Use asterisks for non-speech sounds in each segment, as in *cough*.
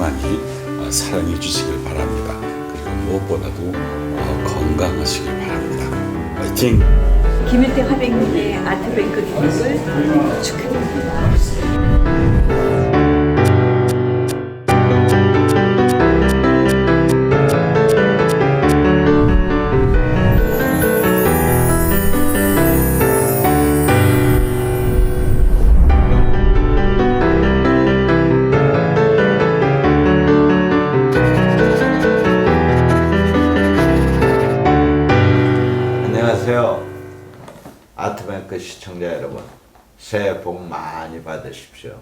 많이 어, 사랑해 주시길 바랍니다. 그리고 무엇보다도 어, 건강하시길 바랍니다. 파이팅! 김일태 화백님의 아트뱅크 기획을 축하드립니다. 받으십시오.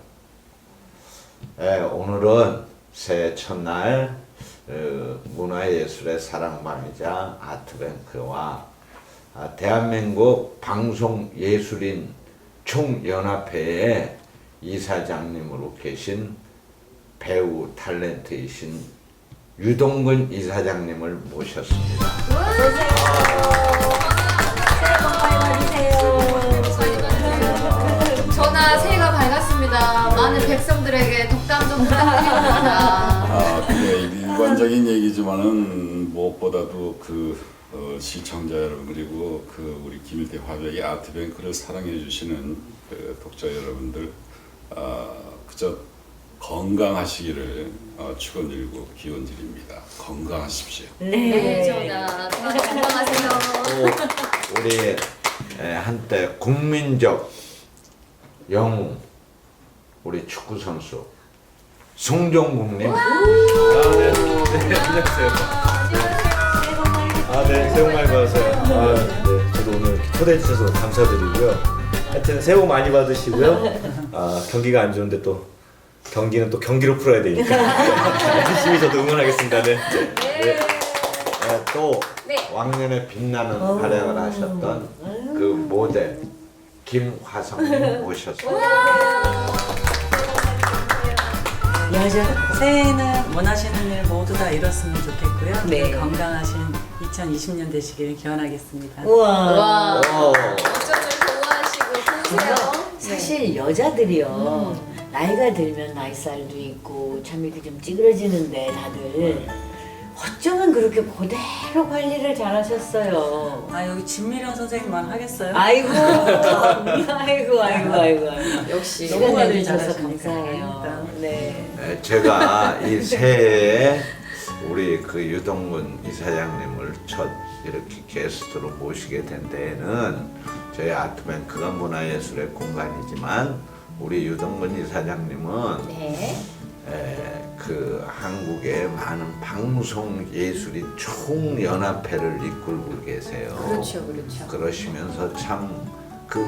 예, 오늘은 새해 첫날 어, 문화예술의 사랑방이자 아트뱅크와 아, 대한민국 방송예술인 총연합회의 이사장님으로 계신 배우 탤런트이신 유동근 이사장님을 모셨습니다. 일관적인 얘기지만은 무엇보다도 그 어, 시청자 여러분 그리고 그 우리 김일대 화백의 아트뱅크를 사랑해 주시는 그 독자 여러분들 아, 그저 건강하시기를 어, 축원드리고 기원드립니다. 건강하십시오. 네, 전하. 전하 건강하세요. 또 우리 에, 한때 국민적 영웅 우리 축구 선수 송종국님. 아, 네. 네, 안녕하세요. 아, 네, 새해 복 많이 받으세요. 아, 네, 저도 오늘 초대해 주셔서 감사드리고요. 하여튼 새해 복 많이 받으시고요. 아, 경기가 안 좋은데 또 경기는 또 경기로 풀어야 되니까 *laughs* 열심히 저도 응원하겠습니다. 네. 네. 에, 또 네. 왕년에 빛나는 활약을 하셨던 그 모델 김화성님 모셨습니다. 여자 새해에는 원하시는 일 모두 다 이뤘으면 좋겠고요. 네. 건강하신 2020년 되시길 기원하겠습니다. 우와. 좋아하시고 보세요. 사실 여자들이요 나이가 들면 나이살도 있고 참 이렇게 좀 찌그러지는데 다들 어쩌면 그렇게 그대로 관리를 잘하셨어요. 아 여기 진미령 선생님만 하겠어요? 아이고, 아이고, *laughs* 아이고, 아이고, 아이고. 역시. 시간 내주셔서 잘하시니까. 감사해요. 아닙니다. 네. 에, 제가 이 새해에 우리 그 유동근 이사장님을 첫 이렇게 게스트로 모시게 된 데에는 저희 아트뱅크가 문화예술의 공간이지만 우리 유동근 이사장님은 네. 에, 그 한국의 많은 방송 예술인 총연합회를 이끌고 계세요. 그렇죠, 그렇죠. 그러시면서 참 그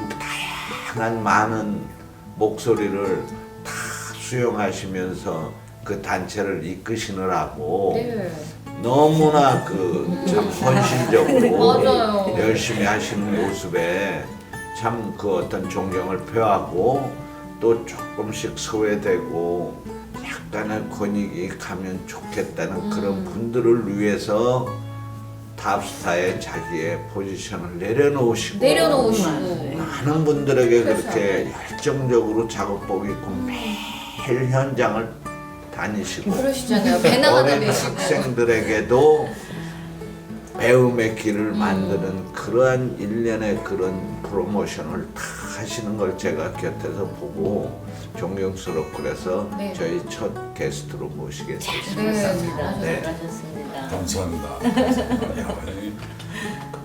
다양한 많은 목소리를 다 수용하시면서 그 단체를 이끄시느라고 네. 너무나 그 참 헌신적으로 *laughs* 맞아요. 열심히 하시는 모습에 참 그 어떤 존경을 표하고 또 조금씩 소외되고 약간의 권익이 가면 좋겠다는 그런 분들을 위해서 탑스타에 자기의 포지션을 내려놓으시고 내려놓으시고. 많은 분들에게 그렇게 열정적으로 작업복 입고 매일 현장을 다니시고 그러시잖아요. 배낭 어린. 학생들에게도 배움의 길을 만드는 그러한 일련의 그런 프로모션을 다 하시는 걸 제가 곁에서 보고 존경스럽고 그래서 네. 저희 첫 게스트로 모시게 됐습니다. 네, 잘하셨습니다. 네. 잘하셨습니다. 감사합니다. 야,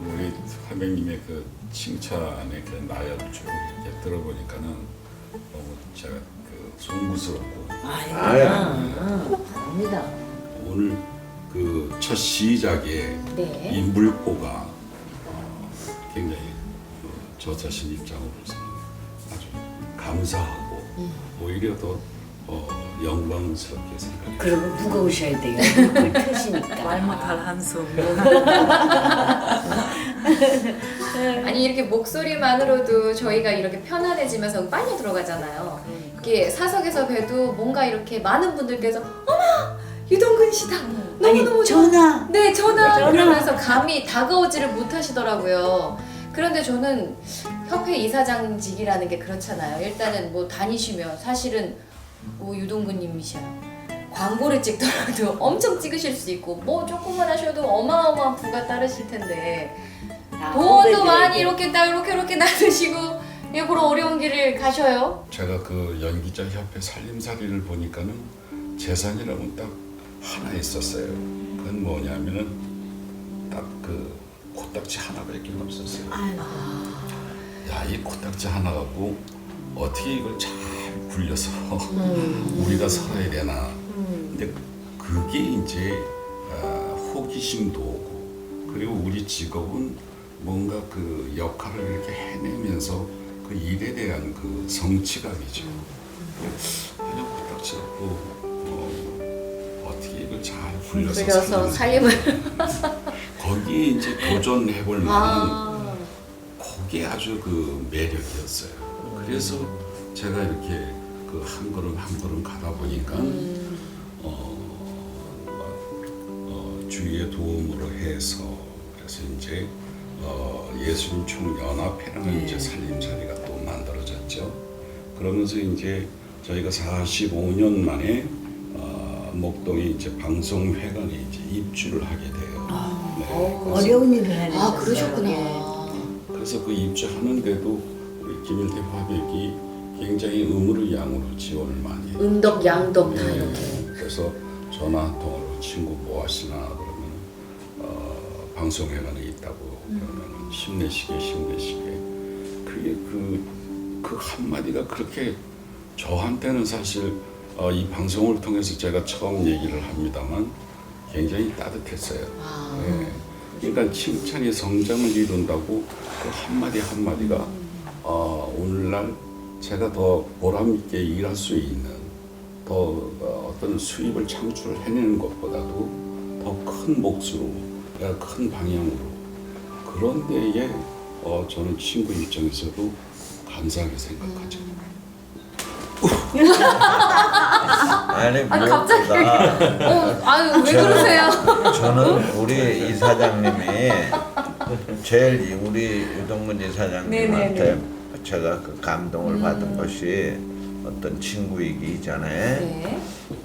우리 화백님의 그 칭찬의 그 나열을 쭉 이렇게 들어보니까는 너무 제가 그 송구스럽고 아유. 아닙니다. 오늘 그 첫 시작에 네. 이 물고가 어, 굉장히 어, 저 자신 입장으로서는 아주 감사하고 오히려 더 어, 영광스럽게 생각해요. 그리고 무거우셔야 돼요. *laughs* 그걸 트시니까. 말 못할 한숨. *laughs* 아니 이렇게 목소리만으로도 저희가 이렇게 편안해지면서 빨려 들어가잖아요. 이게 사석에서 봬도 뭔가 이렇게 많은 분들께서 어머 유동근 씨다. 아니 너무너무 좋아. 전화. 네, 전화 전화. 그러면서 감히 다가오지를 못하시더라고요. 그런데 저는 협회 이사장직이라는 게 그렇잖아요. 일단은 뭐 다니시면 사실은 뭐 유동근님이셔요. 광고를 찍더라도 *laughs* 엄청 찍으실 수 있고 뭐 조금만 하셔도 어마어마한 부가 따르실 텐데 다 돈도. 많이 이렇게 딱 이렇게 이렇게 *laughs* 나누시고 예, 그런 어려운 길을 가셔요. 제가 그 연기자 협회 살림살이를 보니까는 재산이라면 딱 하나 있었어요. 그건 뭐냐면은 딱 그 코딱지 하나밖에 없었어요. 야, 이 코딱지 하나 갖고 어떻게 이걸 잘 굴려서 우리가 살아야 되나. 근데 그게 이제 아, 호기심도 오고 그리고 우리 직업은 뭔가 그 역할을 이렇게 해내면서 그 일에 대한 그 성취감이죠. 그냥 코딱지 갖고 어, 어떻게 이걸 잘 굴려서, 살리나. 살림을 *laughs* 거기에 이제 도전해볼 만한 아, 그게 아주 그 매력이었어요. 그래서 제가 이렇게 그 한 걸음 한 걸음 가다 보니까 어, 막, 어, 주위의 도움으로 해서 그래서 이제 어, 예수님 총연합회라는 이제 살림살이가. 그러면서 이제 저희가 45년 만에 어, 목동에 이제 방송회관에 이제 입주를 하게 돼요. 네, 그래서 어려운 일을 해내셨어요. 아 그러셨구나. 그래서 그 입주하는데도 우리 김일태 화백이 굉장히 의무를 양으로 지원을 많이 해요. 음덕 양덕 다 네, 이렇게. 그래서 전화 한 통화로 친구 뭐 하시나 그러면 어, 방송회관에 있다고 그러면 힘내시게 힘내시게 그게 그 그 한마디가 그렇게 저한테는 사실 어, 이 방송을 통해서 제가 처음 얘기를 합니다만 굉장히 따뜻했어요. 아. 예. 그러니까 칭찬이 성장을 이룬다고 그 한마디 한마디가 어, 오늘날 제가 더 보람 있게 일할 수 있는 더 어, 어떤 수입을 창출해내는 것보다도 더 큰 몫으로 큰 방향으로 그런 데에 어, 저는 친구 입장에서도 감사하게 생각하죠. *laughs* 아니 아니, 갑자기. 무엇보다 어, 아유 왜 그러세요? 저는 우리 이사장님이 제일 이 우리 유동근 이사장님한테 제가 그 감동을 받은 것이 어떤 친구이기 전에 네.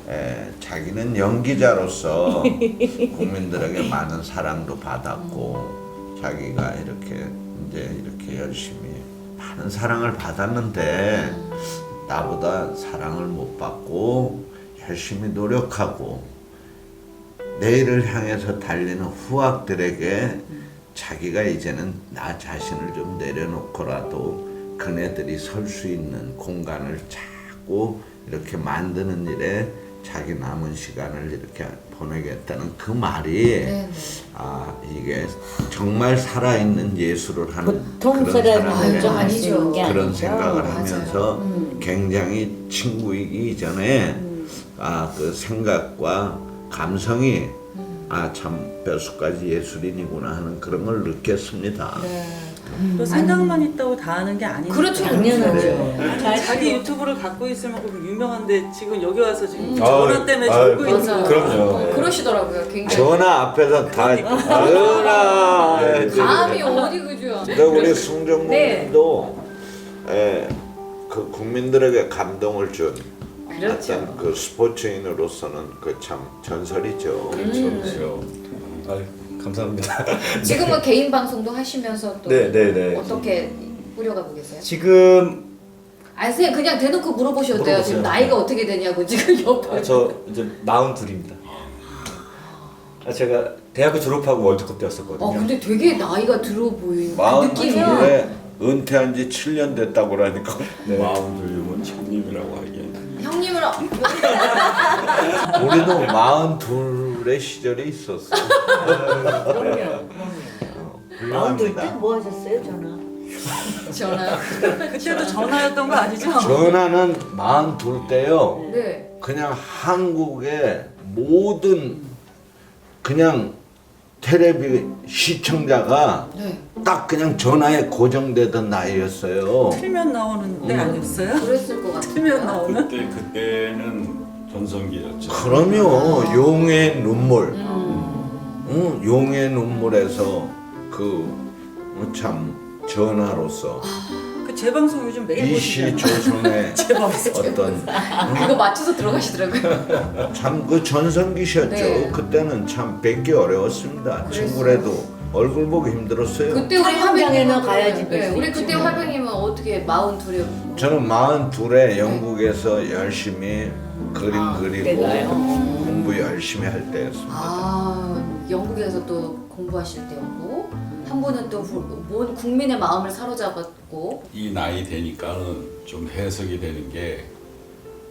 에, 자기는 연기자로서 국민들에게 많은 사랑도 받았고 자기가 이렇게 이제 이렇게 열심히 많은 사랑을 받았는데 나보다 사랑을 못 받고 열심히 노력하고 내일을 향해서 달리는 후학들에게 자기가 이제는 나 자신을 좀 내려놓고라도 그네들이 설 수 있는 공간을 자꾸 이렇게 만드는 일에 자기 남은 시간을 이렇게 보내겠다는 그 말이 네. 아 이게 정말 살아있는 예술을 하는 보통 그런 사람의 게 그런 아니죠. 생각을 맞아요. 하면서 음. 굉장히 친구이기 전에 아 그 생각과 감성이 음. 아참 뼛속까지 예술인이구나 하는 그런 걸 느꼈습니다. 네. 또 생각만 있다고 다 하는 게 아니니까. 그렇죠. 당연하죠. 아니, 자기 유튜브를 갖고 있을 만큼 유명한데 지금 여기 와서 지금 음. 전화 때문에 아유, 졸고 아유, 있는. 거예요. 그럼요. 어, 그러시더라고요. 굉장히. 전화 앞에서 다 전화 네, 감이 어디 그죠? 근데 우리 승정님도 네. 예, 그 국민들에게 감동을 준 그렇죠. 어떤 그 스포츠인으로서는 그 참 전설이죠. 그렇죠, 그렇죠. 아유, 감사합니다. *laughs* 지금은 개인 방송도 하시면서 또 네, 네, 네. 어떻게 꾸려가고 계세요? 지금 아니 선생님 그냥 대놓고 물어보셔도 돼요. 지금 물어보세요. 나이가 어떻게 되냐고 지금 옆에. 아, 저 이제 마흔 둘입니다. 아, 제가 대학교 졸업하고 월드컵 때였었거든요. 어 근데 되게 나이가 들어 보이는 그 마흔 느낌이. 둘에 은퇴한 지 7년 됐다고 그러니까 네. 마음들이면 형님이라고 하기엔 형님을 우리도 마흔 둘 의 시절이 있었어. 그럼요. 마흔둘 훌륭합니다. 때뭐 하셨어요 전화? 전화. *laughs* 그때도 전화였던 거 아니죠? 전화는 마흔 둘 때요. 네. 그냥 한국의 모든 그냥 텔레비 시청자가 네. 딱 그냥 전화에 고정되던 나이였어요. 틀면 나오는 때 아니었어요? 그랬을 것 같아요. 틀면 나오는? 그때 그때는 전성기였죠. 그럼요, 용의 눈물. 음. 응, 용의 눈물에서 그참 전화로서 그 재방송 요즘 매일 이 보시잖아요. 시조선의 *laughs* 재방송. 어떤 그거 맞춰서 들어가시더라고요. *laughs* 참 그 전성기셨죠. 네. 그때는 참 뵙기 어려웠습니다. 그랬어요. 친구라도 얼굴 보기 힘들었어요. 그때 우리 촬영장에는 화병님은 가야지 네, 뵐수 우리 그때 뭐. 화병님은 어떻게 마흔 둘에 저는 42에 영국에서 열심히 그림 아, 그리고 그때가요? 공부 열심히 할 때였습니다. 아 영국에서 또 공부하실 때였고 한 분은 또 온 국민의 마음을 사로잡았고 이 나이 되니까는 좀 해석이 되는 게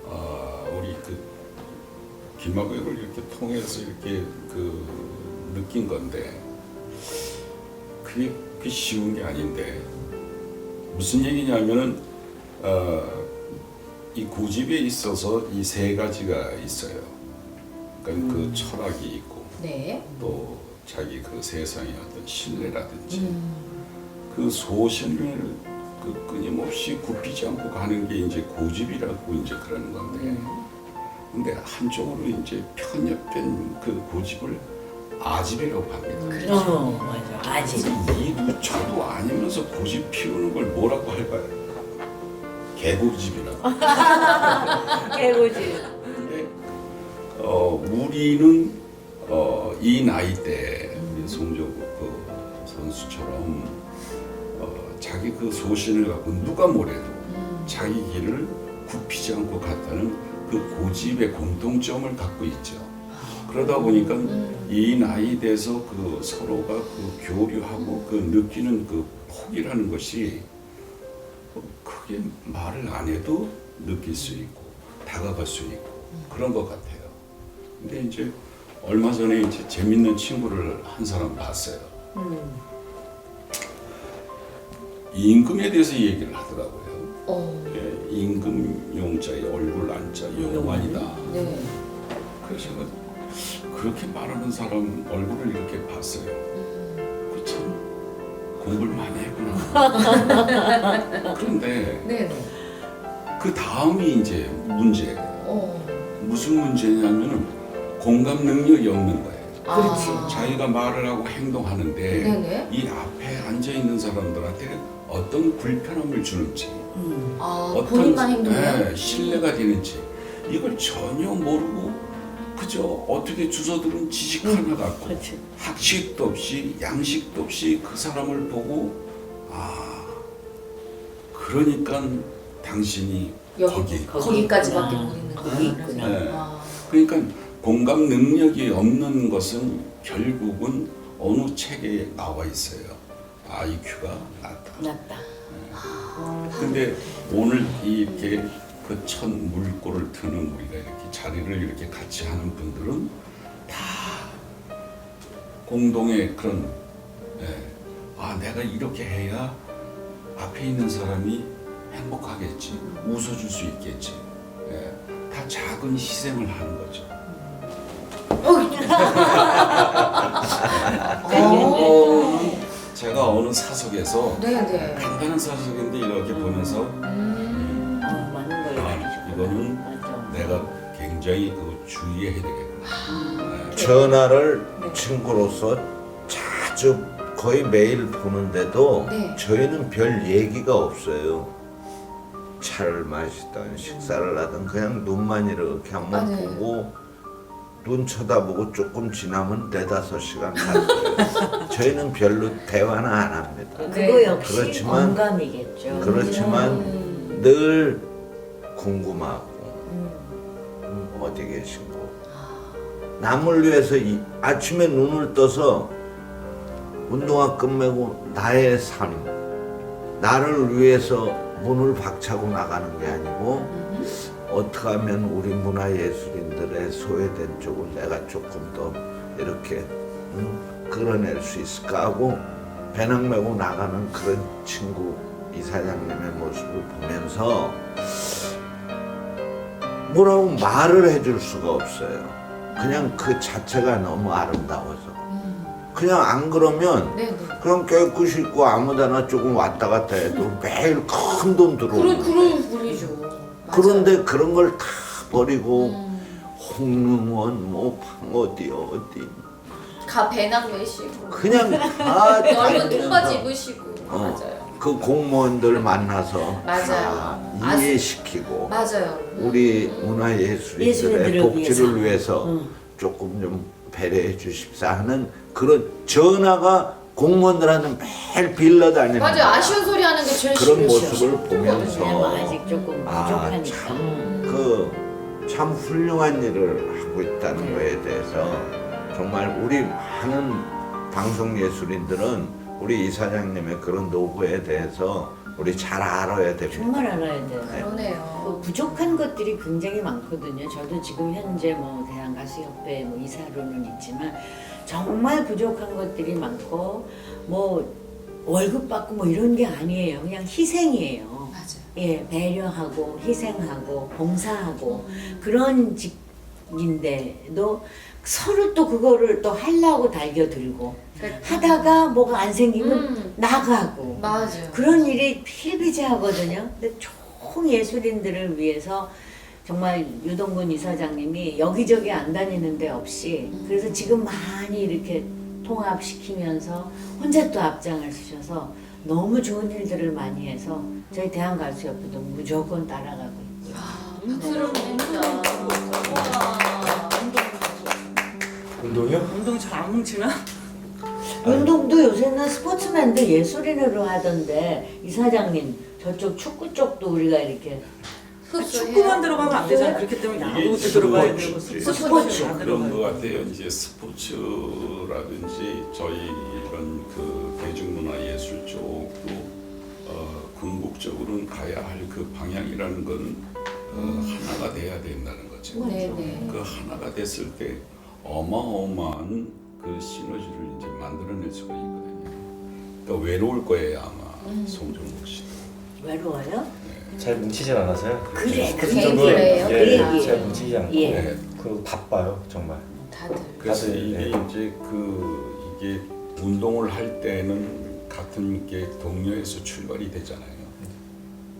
어, 우리 그 김학국을 이렇게 통해서 이렇게 그 느낀 건데 그게, 그게 쉬운 게 아닌데 무슨 얘기냐면은 어, 이 고집에 있어서 이 세 가지가 있어요. 그러니까 그 철학이 있고 네. 또 자기 그 세상의 어떤 신뢰라든지 음. 그 소신을 그 끊임없이 굽히지 않고 가는 게 이제 고집이라고 이제 그러는 건데 근데 한쪽으로 이제 편협된 그 고집을 아집이라고 합니다. 어 맞아 아직 이 저도 아니면서 고집 피우는 걸 뭐라고 할까요? 개고집이라고. 깨고지 근데 어, 우리는 어, 이 나이 때 우리 송정국 그 선수처럼 어, 자기 그 소신을 갖고 누가 뭐래도 자기 길을 굽히지 않고 갔다는 그 고집의 공통점을 갖고 있죠. 그러다 보니까 이 나이 돼서 그 서로가 그 교류하고 그 느끼는 그 폭이라는 것이 크게 말을 안 해도 느낄 수 있고 다가갈 수 있고 그런 것 같아요. 근데 이제 얼마 전에 이제 재밌는 친구를 한 사람 봤어요. 임금에 대해서 얘기를 하더라고요. 어. 예, 임금 용자의 얼굴 안자 영환이다. 네. 그래서 그렇게 말하는 사람 얼굴을 이렇게 봤어요. 그참 공부를 많이 했구나. *laughs* 그런데 네. 네. 그 다음이 이제 문제예요. 어. 무슨 문제냐면은 공감 능력이 없는 거예요. 그렇지. 아. 자기가 말을 하고 행동하는데 네네. 이 앞에 앉아 있는 사람들한테 어떤 불편함을 주는지, 아 어떤 본인만 행동해요. 네, 신뢰가 되는지 이걸 전혀 모르고 그저 어떻게 주워들은 지식 하나 갖고 그렇지 학식도 없이 양식도 없이 그 사람을 보고 아 그러니까 당신이 여기 거기 거기까지밖에 아, 모르는 거기. 있구나. 네. 아. 그러니까 공감 능력이 없는 것은 결국은 어느 책에 나와 있어요. IQ가 낮다. 낫다 근데 오늘 이렇게 그 첫 물꼬를 트는 우리가 이렇게 자리를 이렇게 같이 하는 분들은 다 공동의 그런 예, 아 내가 이렇게 해야 앞에 있는 사람이 행복하겠지 웃어줄 수 있겠지 예, 다 작은 희생을 하는 거죠. 어, *laughs* 제가 어느 사석에서 네네. 간단한 사석인데 이렇게 보면서 음. 어, 맞는 걸 아, 이거는 굉장히 그 주의해야 되겠구나. 네. 전화를 네. 친구로서 자주 거의 매일 보는데도 네. 저희는 별 얘기가 없어요. 차를 마시던 식사를 하던 그냥 눈만 이렇게 한번 아, 네. 보고 눈 쳐다보고 조금 지나면 네다섯 시간 갈 거예요. *laughs* 저희는 별로 대화는 안 합니다. 네. 그거 역시 그렇지만- 공감이겠죠 그렇지만 음. 늘 궁금하고 음. 음, 어디 계신고. 남을 위해서 이, 아침에 눈을 떠서 운동화 끝매고 나의 삶 나를 위해서 문을 박차고 나가는 게 아니고 어떻게 하면 우리 문화예술인들의 소외된 쪽을 내가 조금 더 이렇게 음, 끌어낼 수 있을까 하고 배낭 메고 나가는 그런 친구 이사장님의 모습을 보면서 뭐라고 말을 해줄 수가 없어요. 그냥 그 자체가 너무 아름다워서. 그냥 안 그러면 네 네. 그냥 깨끗이 있고 아무데나 조금 왔다 갔다 해도 매일 큰돈 그런 들어오는데 그런 분이죠. 맞아요. 그런데 그런 걸 다 버리고 음. 홍릉원 뭐 어디 어디 가 배낭 메시고 그냥 다 *laughs* 넓은 다니면서 통바지 입으시고 어. 맞아요. 그 공무원들 만나서 맞아요. 다 아, 이해시키고 맞아요. 우리 문화예술인들의 예술인들을 복지를 위해서. 위해서 응. 조금 좀 배려해 주십사 하는 그런 전화가 공무원들한테 매일 빌러다니는 맞아요. 아쉬운 소리 하는 게 제일 그런 싫어요. 모습을 보면서 뭐 아직 조금 아, 부족하니까. 참, 그, 참 훌륭한 일을 하고 있다는 거에 대해서 정말 우리 많은 방송 예술인들은 우리 이사장님의 그런 노고에 대해서 우리 잘 알아야 됩니다. 정말 알아야 돼요. 그러네요. 그 부족한 것들이 굉장히 많거든요. 저도 지금 현재 뭐 대한가수협회 뭐 이사로는 있지만 정말 부족한 것들이 많고 뭐 월급 받고 뭐 이런 게 아니에요. 그냥 희생이에요. 맞아요. 예, 배려하고 희생하고 봉사하고 그런 직 인데도 서로 또 그거를 또 하려고 달겨들고 그러니까- 하다가 뭐가 안 생기면 음. 나가고 맞아요. 그런 일이 필비재하거든요. 근데 총 예술인들을 위해서 정말 유동근 이사장님이 여기저기 안 다니는 데 없이 그래서 지금 많이 이렇게 통합시키면서 혼자 또 앞장을 서셔서 너무 좋은 일들을 많이 해서 저희 대한가수협회도 무조건 따라가고 있고요. 박수를 보냅니다. 와. 운동이요? 운동 잘 안 뭉치나? 운동도 요새는 스포츠맨들 예술인으로 하던데 이사장님 저쪽 축구 쪽도 우리가 이렇게 축구만 들어가면 안 되잖아. 그렇기 때문에 이게 야구도 들어가야 스포츠. 되고 스포츠. 스포츠 안 그런 것. 같아요. 이제 스포츠라든지 저희 이런 그 대중문화 예술 쪽도 어, 궁극적으로는 가야 할 그 방향이라는 건 어, 하나가 돼야 된다는 거죠. 네네. 그 하나가 됐을 때 어마어마한 그 시너지를 이제 만들어낼 수가 있거든요. 그러니까 외로울 거예요 아마 송정국 씨도. 외로워요? 잘 뭉치질 않아서요. 그래, 그 그쪽은 얘기예요. 그 예, 얘기예요. 잘 뭉치지 않고 예. 네. 그 바빠요 정말. 다들. 그래서 다들, 이게 네. 이제 그 이게 운동을 할 때는 같은 게 동료에서 출발이 되잖아요.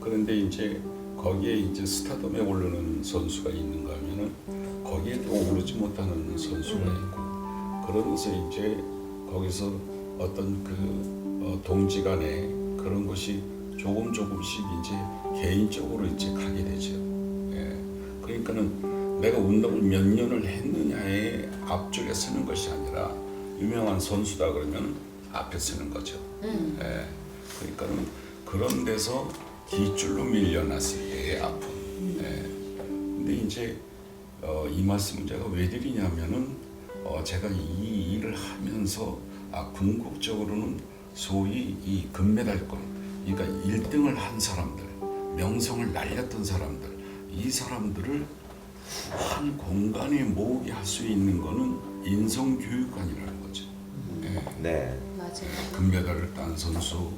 그런데 이제 거기에 이제 스타덤에 오르는 선수가 있는가 하면은 거기에 또 오르지 못하는 선수가 있고 그러면서 이제 거기서 어떤 그 어, 동지 간에 그런 것이 조금 조금씩 이제 개인적으로 이제 가게 되죠. 예. 그러니까는 내가 운동을 몇 년을 했느냐에 앞쪽에 서는 것이 아니라 유명한 선수다 그러면 앞에 서는 거죠. 음. 예. 그러니까는 그런 데서 뒷줄로 밀려났을 때의 아픔. 예. 근데 이제 어, 이 말씀을 제가 왜 드리냐면은 어, 제가 이 일을 하면서 아, 궁극적으로는 소위 이 금메달권, 그러니까 1등을 한 사람들, 명성을 날렸던 사람들, 이 사람들을 한 공간에 모으게 할 수 있는 거는 인성교육관이라는 거죠. 예. 네. 맞아요. 금메달을 딴 선수,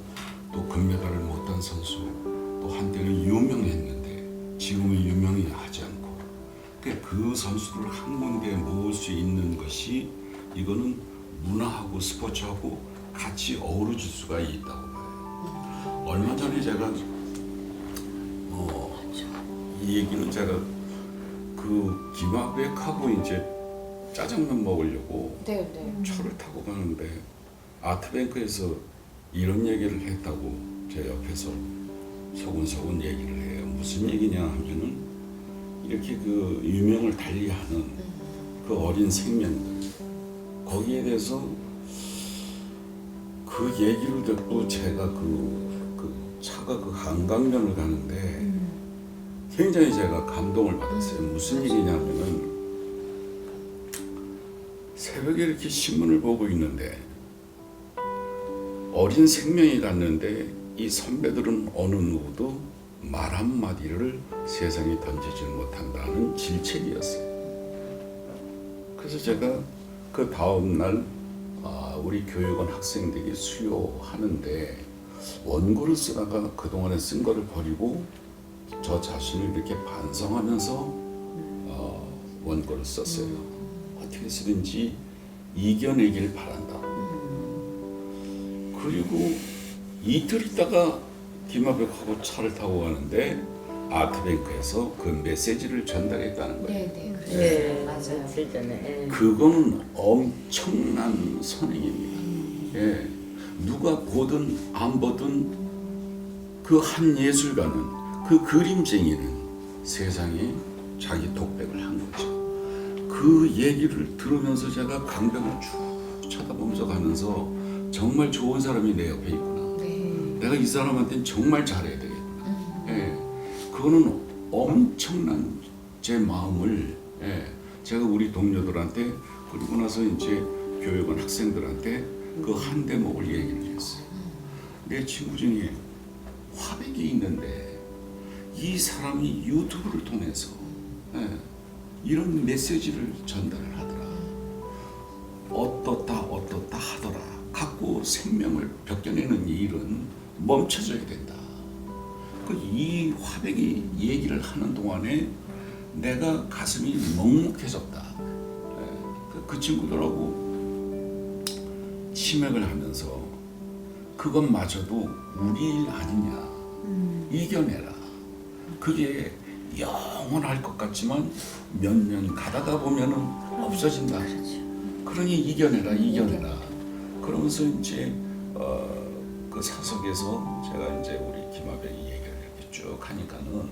또 금메달을 못 딴 선수, 또 한때는 유명했는데 지금은 유명이 하지 않 고 그그 선수들을 한 군데에 모을 수 있는 것이 이거는 문화하고 스포츠하고 같이 어우러질 수가 있다고 봐요. 얼마 전에 제가 어, 이 얘기는 제가 그 김학백하고 이제 짜장면 먹으려고 네, 네. 차를 타고 가는데 아트뱅크에서 이런 얘기를 했다고 제 옆에서 소근소근 얘기를 해요. 무슨 얘기냐 하면은 이렇게 그 유명을 달리하는 그 어린 생명들. 거기에 대해서 그 얘기를 듣고 제가 그, 그 차가 그 한강변을 가는데 굉장히 제가 감동을 받았어요. 무슨 얘기냐면은 새벽에 이렇게 신문을 보고 있는데 어린 생명이 갔는데 이 선배들은 어느 누구도 말 한마디를 세상에 던지지 못한다는 질책이었어요. 그래서 제가 그 다음날 아, 우리 교육원 학생들이 수료하는데 원고를 쓰다가 그동안에 쓴 거를 버리고 저 자신을 이렇게 반성하면서 어, 원고를 썼어요. 어떻게 쓰든지 이겨내길 바란다. 그리고 이틀 있다가 김하백하고 차를 타고 가는데 아트뱅크에서 그 메시지를 전달했다는 거예요. 네, 네. 그래요. 네, 맞아요. 며칠 전에. 예. 그건 엄청난 선행입니다. 예. 누가 보든 안 보든 그 한 예술가는 그 그림쟁이는 세상에 자기 독백을 한 거죠. 그 얘기를 들으면서 제가 강변을 쭉 쳐다보면서 가면서 정말 좋은 사람이 내 옆에. 네. 내가 이 사람한테는 정말 잘해야 되겠구나. 예, 그거는 엄청난 제 마음을 예, 제가 우리 동료들한테 그리고 나서 이제 교육원 학생들한테 그 한 대목을 얘기를 했어요. 내 친구 중에 화백이 있는데 이 사람이 유튜브를 통해서 예, 이런 메시지를 전달을 하더라. 어떻다 어떻다 하더라. 갖고 생명을 벗겨내는 이 일은 멈춰져야 된다. 그이 화백이 얘기를 하는 동안에 내가 가슴이 먹먹해졌다. 예, 그- 그 친구들하고 치맥을 하면서 그것마저도 우리 일 아니냐. 이겨내라. 그게 영원할 것 같지만 몇 년 가다가 보면은 없어진다. 그러니 이겨내라 이겨내라. 그러면서 이제 어, 그 사석에서 제가 이제 우리 김아백이 얘기를 이렇게 쭉 하니까는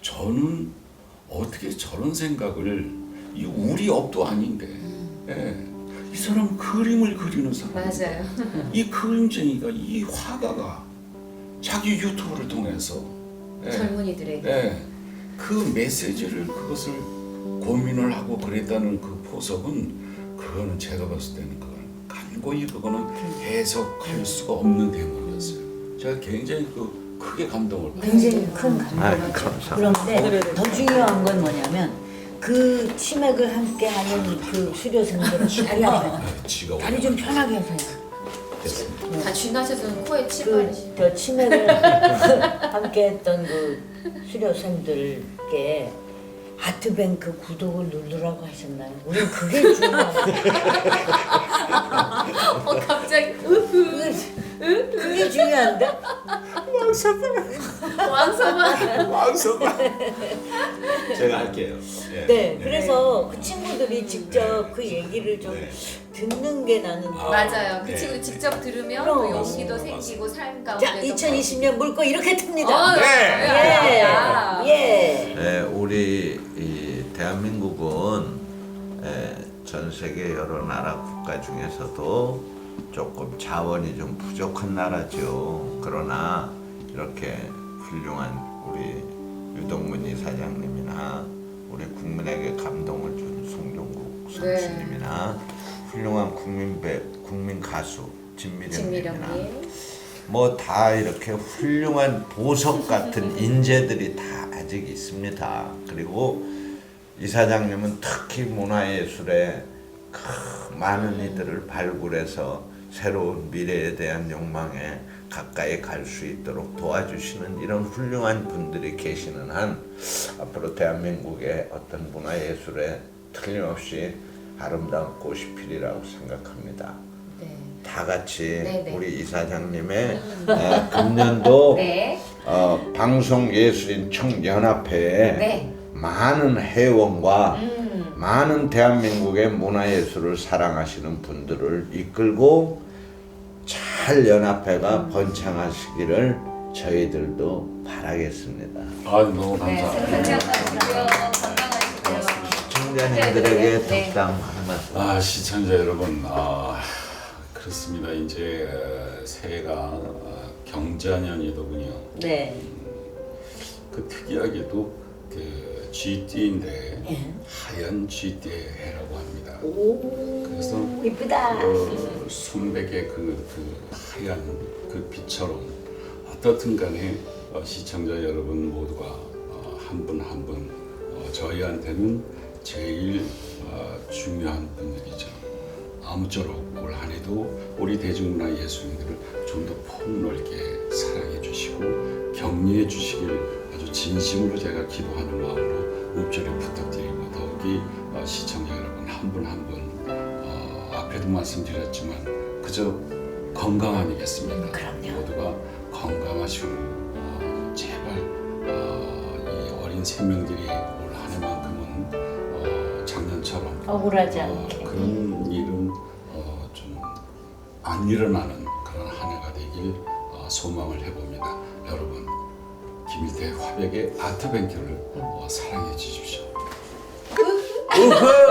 저는 어떻게 저런 생각을 이 우리 업도 아닌데 예, 이 사람 그림을 그리는 사람 맞아요. 이 그림쟁이가 이 화가가 자기 유튜브를 통해서 예, 젊은이들에게. 예, 그 메시지를 그것을 고민을 하고 그랬다는 그 포석은 그거는 제가 봤을 때는 그건 간고히 그거는 해석할 수가 없는 대목이었어요. 제가 굉장히 그 크게 감동을 받았어요. 굉장히 큰 아이, 감동이죠. 감사합니다. 그런데 더 중요한 건 뭐냐면 그 치맥을 함께 하는 그 수료생들은 다리 아파요. 예, 지가 다리 좀 편하게. 됐습니다. 다 쥐나셔서는 코에 침 바르시. 그저 치맥을 *laughs* 함께 했던 그 수료생들께 아트뱅크 구독을 누르라고 하셨나요? 우린 그게 중요하고 *laughs* 어 갑자기 그게, 그게 중요한데 왕서만. 왕성아 제가 할게요. 예. 네, 그래서 그 친구들이 직접 그 얘기를 좀 네. 듣는 게 나는 맞아요. 그 네. 친구 직접 들으면 그럼. 또 용기도 생기고 삶 가운데. 자 2020년 물고 이렇게 틉니다. 어, 네. 예. 예. 네, 우리 이 대한민국은 에, 전 세계 여러 나라 국가 중에서도 조금 자원이 좀 부족한 나라죠. 그러나 이렇게 훌륭한 우리 유동문 이사장님이나 우리 국민에게 감동을 준 송종국 네. 선수님이나 훌륭한 국민 배 국민 가수 진미령님이나 진미령님. 뭐다 이렇게 훌륭한 보석 같은 *laughs* 인재들이 다 아직 있습니다. 그리고 이 사장님은 특히 문화예술에 그 많은 이들을 발굴해서 새로운 미래에 대한 욕망에 가까이 갈 수 있도록 도와주시는 이런 훌륭한 분들이 계시는 한 앞으로 대한민국의 어떤 문화 예술에 틀림없이 아름다운 꽃이 피리라고 생각합니다. 네. 다 같이 네, 네. 우리 이사장님의 에, 금년도 *laughs* 네. 어, 방송예술인 청연합회에 네. 많은 회원과 음. 많은 대한민국의 문화예술을 사랑하시는 분들을 이끌고 잘 연합회가 음. 번창하시기를 저희들도 바라겠습니다. 아 너무 네. 감사합니다. 건강하시고요. 시청자님들에게 네. 덕담 한 말씀. 아 시청자 여러분, 아 그렇습니다. 이제 어, 새해가 어, 경자년이더군요. 네. 그 특이하게도 그 쥐띠인데 예. 하얀 쥐띠의 해라고 합니다. 오. 그래서 이쁘다. 어, 순백의 그, 그 하얀 그 빛처럼 어떻든 간에 어, 시청자 여러분 모두가 어, 한분 한분 어, 저희한테는 제일 어, 중요한 분들이죠. 아무쪼록 올 한해도 우리 대중문화 예술인들을 좀 더 폭넓게 사랑해 주시고 격려해 주시길 아주 진심으로 제가 기도하는 마음으로 읍절에 부탁드리고 더욱이 어, 시청자 여러분 한분 한 분 어, 앞에도 말씀드렸지만 그저 건강 아니겠습니까? 음, 그럼요. 모두가 건강하시고 어, 제발 어, 이 어린 생명들이 올 한해만큼은 어, 작년처럼 억울하지 어, 않게. 그런 일은 어, 좀 안 일어나는 그런 한 해가 되길 어, 소망을. 여러분 화백의 아트뱅크를 어, 사랑해 주십시오. 우후!